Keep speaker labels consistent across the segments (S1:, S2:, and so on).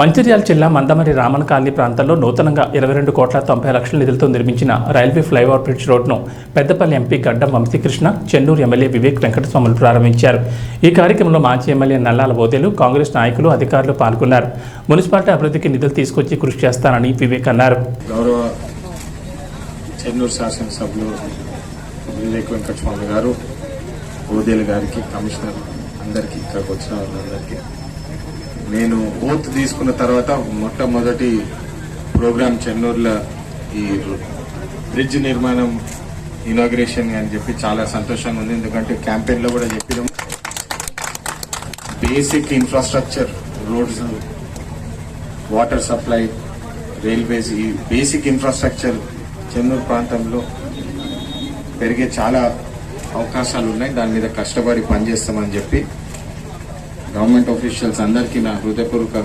S1: మంచిర్యాల జిల్లా మందమరి రామన్ కాలనీ ప్రాంతంలో నూతనంగా ఇరవై రెండు కోట్ల తొంభై లక్షల నిధులతో నిర్మించిన రైల్వే ఫ్లైఓవర్ బ్రిడ్జ్ రోడ్ను పెద్దపల్లి ఎంపీ గడ్డం వంశీకృష్ణ చెన్నూరు ఎమ్మెల్యే వివేక్ వెంకటస్వాములు ప్రారంభించారు. ఈ కార్యక్రమంలో మాజీ ఎమ్మెల్యే నల్లాల బోదేలు కాంగ్రెస్ నాయకులు అధికారులు పాల్గొన్నారు. మున్సిపాలిటీ అభివృద్ధికి నిధులు తీసుకొచ్చి కృషి చేస్తానని వివేక్ అన్నారు.
S2: గౌరవ చెన్నూరు శాసనసభ్యులు వివేక్ వెంకటస్వామి గారు గారికి కమిషనర్ అందరికీ ఇక్కడికి వచ్చిన వాళ్ళందరికీ నేను ఓత్ తీసుకున్న తర్వాత మొట్టమొదటి ప్రోగ్రాం చెన్నూరులో ఈ బ్రిడ్జ్ నిర్మాణం ఇనాగ్రేషన్ అని చెప్పి చాలా సంతోషంగా ఉంది. ఎందుకంటే క్యాంపెయిన్లో కూడా చెప్పినాం. Basic infrastructure roads water supply railways ఈ బేసిక్ ఇన్ఫ్రాస్ట్రక్చర్ చెన్నూరు ప్రాంతంలో పెరిగే చాలా అవకాశాలు ఉన్నాయి. దాని మీద కష్టపడి పనిచేస్తామని చెప్పి గవర్నమెంట్ ఆఫీషియల్స్ అందరికీ నా హృదయపూర్వక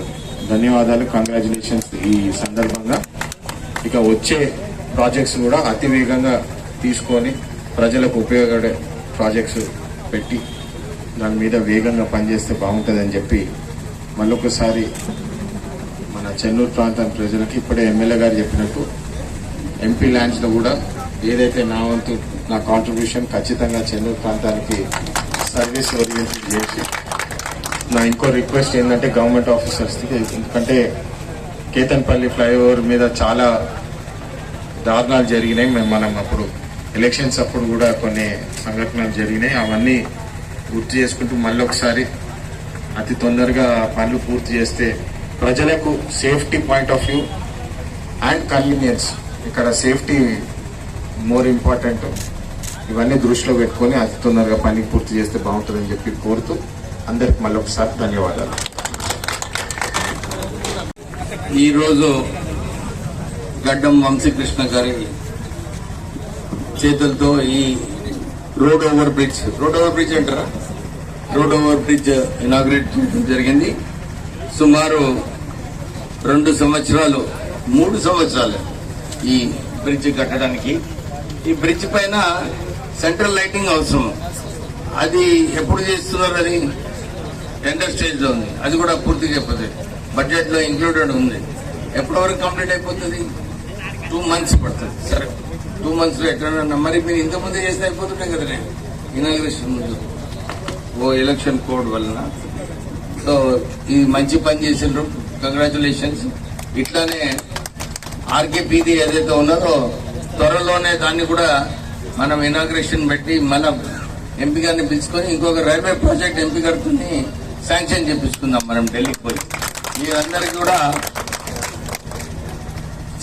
S2: ధన్యవాదాలు. కంగ్రాచులేషన్స్ ఈ సందర్భంగా. ఇక వచ్చే ప్రాజెక్ట్స్ కూడా అతి వేగంగా తీసుకొని ప్రజలకు ఉపయోగపడే ప్రాజెక్ట్స్ పెట్టి దాని మీద వేగంగా పనిచేస్తే బాగుంటుందని చెప్పి మళ్ళొకసారి మన చెన్నూరు ప్రాంతం ప్రజలకి ఇప్పుడే ఎమ్మెల్యే గారు చెప్పినట్టు ఎంపీ ల్యాండ్స్లో కూడా ఏదైతే నా వంతు నా కాంట్రిబ్యూషన్ ఖచ్చితంగా చెన్నూరు ప్రాంతానికి సర్వీస్ ఓరియంటెడ్ చేసి నా ఇంకో రిక్వెస్ట్ ఏంటంటే గవర్నమెంట్ ఆఫీసర్స్కి ఎందుకంటే కేతన్పల్లి ఫ్లైఓవర్ మీద చాలా దారుణాలు జరిగినాయి. మేము మనం అప్పుడు ఎలక్షన్స్ అప్పుడు కూడా కొన్ని సంఘటనలు జరిగినాయి. అవన్నీ గుర్తు చేసుకుంటూ మళ్ళీ ఒకసారి అతి తొందరగా పనులు పూర్తి చేస్తే ప్రజలకు safety point of view and convenience. ఇక్కడ సేఫ్టీ మోర్ ఇంపార్టెంట్. ఇవన్నీ దృష్టిలో పెట్టుకొని అతి తొందరగా పని పూర్తి చేస్తే బాగుంటుందని చెప్పి కోరుతూ అందరికి మళ్ళీ ఒకసారి ధన్యవాదాలు.
S3: ఈరోజు గడ్డం వంశీకృష్ణ గారి చేతులతో ఈ road over bridge road over bridge అంటారా? రోడ్ ఓవర్ బ్రిడ్జ్ ఇనాగ్రేట్ చేయడం జరిగింది. సుమారు రెండు సంవత్సరాలు మూడు సంవత్సరాలు ఈ బ్రిడ్జ్ కట్టడానికి. ఈ బ్రిడ్జ్ పైన సెంట్రల్ లైటింగ్ అవసరం. అది ఎప్పుడు చేస్తున్నారు అది? టెండర్ స్టేజ్లో ఉంది. అది కూడా పూర్తిగా అయిపోతుంది బడ్జెట్లో ఇంక్లూడెడ్ ఉంది. ఎప్పటి వరకు కంప్లీట్ అయిపోతుంది? టూ మంత్స్ పడుతుంది. సరే. టూ మంత్స్లో ఎక్కడన్నా మరి మీరు ఇంతకుముందు చేస్తే అయిపోతుండే కదా నేను ఇనాగ్రేషన్ ముందు. ఓ ఎలక్షన్ కోడ్ వలన. సో ఇది మంచి పని చేసిండ్రు కంగ్రాచులేషన్స్ ఇట్లానే ఆర్కేపీది ఏదైతే ఉన్నదో త్వరలోనే దాన్ని కూడా మనం ఇనాగ్రేషన్ పెట్టి మన ఎంపీ గారిని పిలుచుకొని ఇంకొక రైల్వే ప్రాజెక్ట్ ఎంపీ గారితో శాంక్షన్ చేపించుకుందాం మనం ఢిల్లీకి పోయి. మీరందరికీ కూడా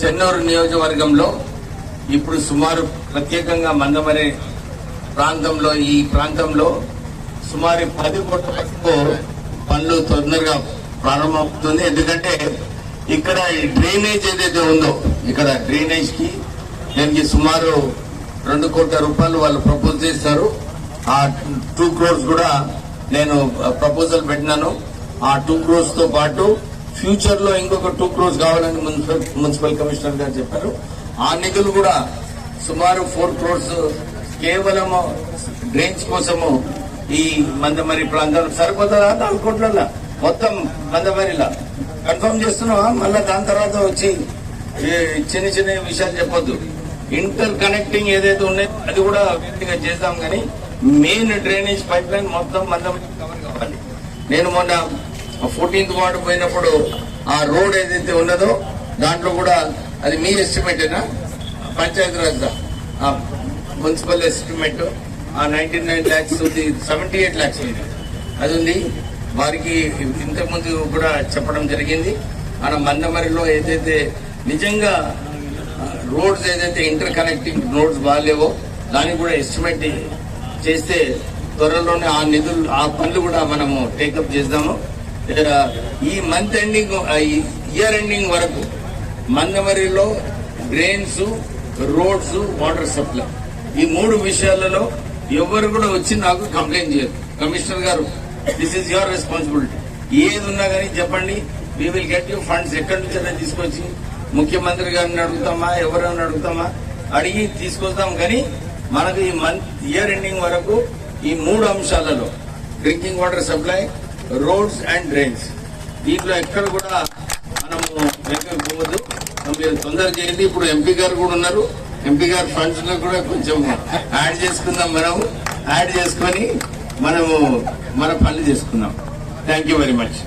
S3: చెన్నూరు నియోజకవర్గంలో ఇప్పుడు సుమారు ప్రత్యేకంగా మందమరే ప్రాంతంలో ఈ ప్రాంతంలో సుమారు పది కోట్ల వరకు పనులు తొందరగా ప్రారంభమవుతుంది. ఎందుకంటే ఇక్కడ ఈ డ్రైనేజ్ ఏదైతే ఉందో ఇక్కడ డ్రైనేజ్కి దానికి సుమారు రెండు కోట్ల రూపాయలు వాళ్ళు ప్రపోజ్ చేస్తారు ఆ టూ క్రోర్స్ కూడా నేను ప్రపోజల్ పెట్టినాను. ఆ టూ క్రోర్స్తో పాటు ఫ్యూచర్లో ఇంకొక టూ క్రోర్స్ కావాలని మున్సిపల్ మున్సిపల్ కమిషనర్ గారు చెప్పారు. ఆ నిధులు కూడా సుమారు ఫోర్ క్రోర్స్ కేవలం డ్రైన్స్ కోసము ఈ మందమరి ప్రాంతం సరిపోతుందా నాలుగు కోట్ల మొత్తం మందమరిలా కన్ఫర్మ్ చేస్తున్నావా? మళ్ళా దాని తర్వాత వచ్చి చిన్న చిన్న విషయాలు చెప్పొద్దు. ఇంటర్ కనెక్టింగ్ ఏదైతే ఉన్నాయో అది కూడా చేద్దాం కానీ మెయిన్ డ్రైనేజ్ పైప్ లైన్ మొత్తం మందం కవర్ కావాలి. నేను మొన్న ఫోర్టీన్త్ వార్డు పోయినప్పుడు ఆ రోడ్ ఏదైతే ఉన్నదో దాంట్లో కూడా అది మీ ఎస్టిమేటేనా పంచాయతీరాజ్ ఆ మున్సిపల్ ఎస్టిమేట్ ఆ నైన్టీ నైన్ ల్యాక్స్ ఉంది సెవెంటీ ఎయిట్ ల్యాక్స్ ఉంది. అది ఉంది. వారికి ఇంతకుముందు కూడా చెప్పడం జరిగింది. మన మందమరిలో ఏదైతే నిజంగా రోడ్స్ ఏదైతే ఇంటర్ కనెక్టింగ్ రోడ్స్ బాగాలేవో దానికి కూడా ఎస్టిమేట్ చేస్తే త్వరలోనే ఆ నిధులు ఆ పనులు కూడా మనము టేకప్ చేద్దాము ఈ మంత్ ఎండింగ్ ఇయర్ ఎండింగ్ వరకు మందమరిలో డ్రైన్స్ రోడ్స్ వాటర్ సప్లై ఈ మూడు విషయాలలో ఎవరు కూడా వచ్చి నాకు కంప్లైంట్ చేయరు కమిషనర్ గారు దిస్ ఇస్ యువర్ రెస్పాన్సిబిలిటీ ఏది ఉన్నా కానీ చెప్పండి. We will get you funds ఎక్కడి నుంచి తీసుకొచ్చి. ముఖ్యమంత్రి గారిని అడుగుతామా? ఎవరైనా అడుగుతామా? అడిగి తీసుకొస్తాం. కానీ మనకు ఈ మంత్ ఇయర్ ఎండింగ్ వరకు ఈ మూడు అంశాలలో drinking water supply roads and drains దీంట్లో ఎక్కడ కూడా మనము పోవద్దు. మీరు తొందర చేయండి. ఇప్పుడు ఎంపీ గారు కూడా ఉన్నారు. ఎంపీ గారు ఫండ్స్లో కూడా కొంచెం యాడ్ చేసుకుందాం మనం యాడ్ చేసుకొని మనము మన పనులు చేసుకుందాం. Thank you very much